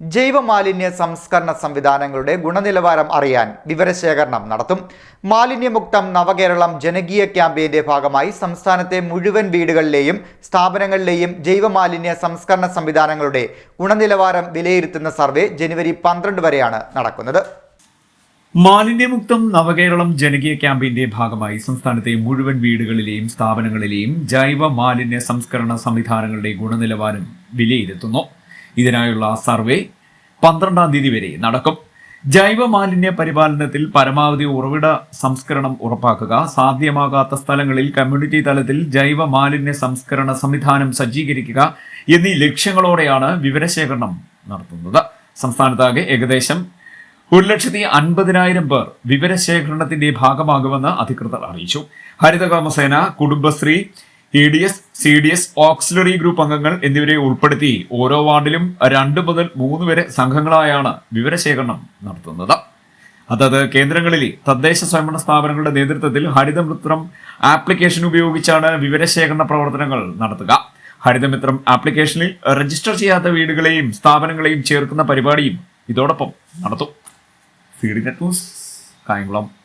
ജൈവമാലിന്യ സംസ്കരണ സംവിധാനങ്ങളുടെ ഗുണനിലവാരം അറിയാൻ വിവരശേഖരണം നടത്തും. മാലിന്യമുക്തം നവകേരളം ജനകീയ ക്യാമ്പയിന്റെ ഭാഗമായി സംസ്ഥാനത്തെ മുഴുവൻ വീടുകളിലെയും സ്ഥാപനങ്ങളിലെയും ജൈവമാലിന്യ സംസ്കരണ സംവിധാനങ്ങളുടെ ഗുണനിലവാരം വിലയിരുത്തുന്ന സർവേ ജനുവരി പന്ത്രണ്ട് വരെയാണ് നടക്കുന്നത്. മാലിന്യമുക്തം നവകേരളം ജനകീയ ക്യാമ്പയിന്റെ ഭാഗമായി സംസ്ഥാനത്തെ മുഴുവൻ വീടുകളിലെയും സ്ഥാപനങ്ങളിലെയും ജൈവ മാലിന്യ സംസ്കരണ സംവിധാനങ്ങളുടെ ഗുണനിലവാരം വിലയിരുത്തുന്നു. ഇതിനായുള്ള സർവേ പന്ത്രണ്ടാം തീയതി വരെ നടക്കും. ജൈവ മാലിന്യ പരിപാലനത്തിൽ പരമാവധി ഉറവിട സംസ്കരണം ഉറപ്പാക്കുക. സാധ്യമാകാത്ത സ്ഥലങ്ങളിൽ കമ്മ്യൂണിറ്റി തലത്തിൽ ജൈവ മാലിന്യ സംസ്കരണ സംവിധാനം സജ്ജീകരിക്കുക എന്നീ ലക്ഷ്യങ്ങളോടെയാണ് വിവരശേഖരണം നടത്തുന്നത്. സംസ്ഥാനത്താകെ ഏകദേശം ഒരു ലക്ഷത്തി അൻപതിനായിരം പേർ വിവരശേഖരണത്തിന്റെ ഭാഗമാകുമെന്ന് അധികൃതർ അറിയിച്ചു. ഹരിതകർമ്മസേന Kudumbashree E D S C D S auxiliary group അംഗങ്ങൾ എന്നിവരെ ഉൾപ്പെടുത്തി ഓരോ വാർഡിലും രണ്ട് മുതൽ മൂന്ന് വരെ സംഘങ്ങളായാണ് വിവരശേഖരണം നടത്തുന്നത്. അതത് കേന്ദ്രങ്ങളിലെ തദ്ദേശ സ്വയംഭരണ സ്ഥാപനങ്ങളുടെ നേതൃത്വത്തിൽ ഹരിതമിത്രം ആപ്ലിക്കേഷൻ ഉപയോഗിച്ചാണ് വിവരശേഖരണ പ്രവർത്തനങ്ങൾ നടത്തുക. ഹരിതമിത്രം ആപ്ലിക്കേഷനിൽ രജിസ്റ്റർ ചെയ്യാത്ത വീടുകളെയും സ്ഥാപനങ്ങളെയും ചേർക്കുന്ന പരിപാടിയും ഇതോടൊപ്പം നടത്തും. C D net news Kayamkulam.